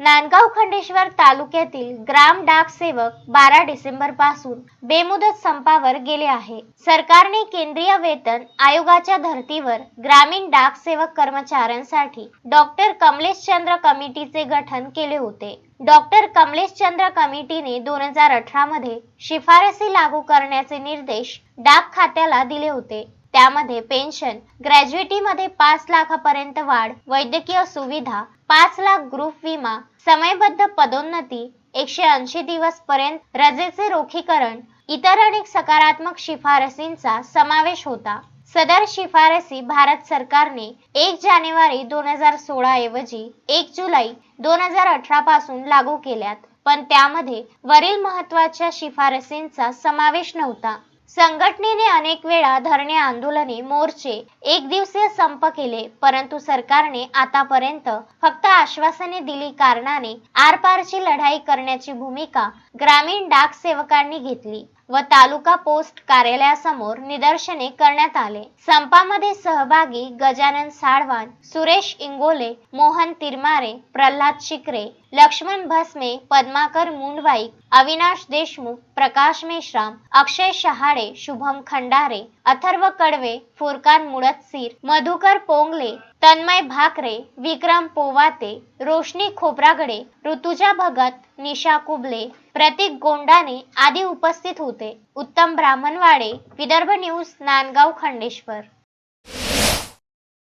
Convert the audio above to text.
नांदगाव खंडेश्वर तालुक्यातील ग्राम डाक सेवक बारा डिसेंबरपासून बेमुदत संपावर गेले आहे. सरकारने केंद्रीय वेतन आयोगाच्या धर्तीवर ग्रामीण डाक सेवक कर्मचाऱ्यांसाठी डॉक्टर कमलेश चंद्र कमिटीचे गठन केले होते. डॉक्टर कमलेश चंद्र कमिटीने दोन हजार अठरा मध्ये शिफारसी लागू करण्याचे निर्देश डाक खात्याला दिले होते. त्यामध्ये पेन्शन ग्रॅज्युएटीमध्ये पाच लाखापर्यंत वाढ वैद्यकीय सुविधा पाच लाख ग्रुप विमा समयबद्ध पदोन्नती एकशे ऐंशी दिवस पर्यंत रजेचे रोखीकरण इतर अनेक सकारात्मक शिफारसींचा समावेश होता. सदर शिफारसी भारत सरकारने एक जानेवारी दोन हजार सोळा ऐवजी एक जुलै दोन हजार अठरा पासून लागू केल्यात पण त्यामध्ये वरील महत्त्वाच्या शिफारसींचा समावेश नव्हता. संघटनेने अनेक वेळा धरणे आंदोलने मोर्चे एक दिवसीय संप केले परंतु सरकारने आतापर्यंत फक्त आश्वासने दिली कारणाने आरपारची लढाई करण्याची भूमिका ग्रामीण डाक सेवकांनी घेतली. व तालुका पोस्ट कार्यालयासमोर निदर्शने करण्यात आले. संपामध्ये सहभागी गजानन साळवान सुरेश इंगोले मोहन तिरमारे प्रल्हाद शिकरे लक्ष्मण भस्मे पद्माकर मुंडवाईक अविनाश देशमुख प्रकाश मेश्राम अक्षय शहाडे शुभम खंडारे अथर्व कडवे फुरकान मुडतसीर मधुकर पोंगले तन्मय भाकरे विक्रम पोवाते रोशनी खोब्रागडे ऋतुजा भगत निशा कुबले प्रतीक गोंडाने आदी उपस्थित होते. उत्तम ब्राह्मणवाडे विदर्भ न्यूज नांदगाव खंडेश्वर.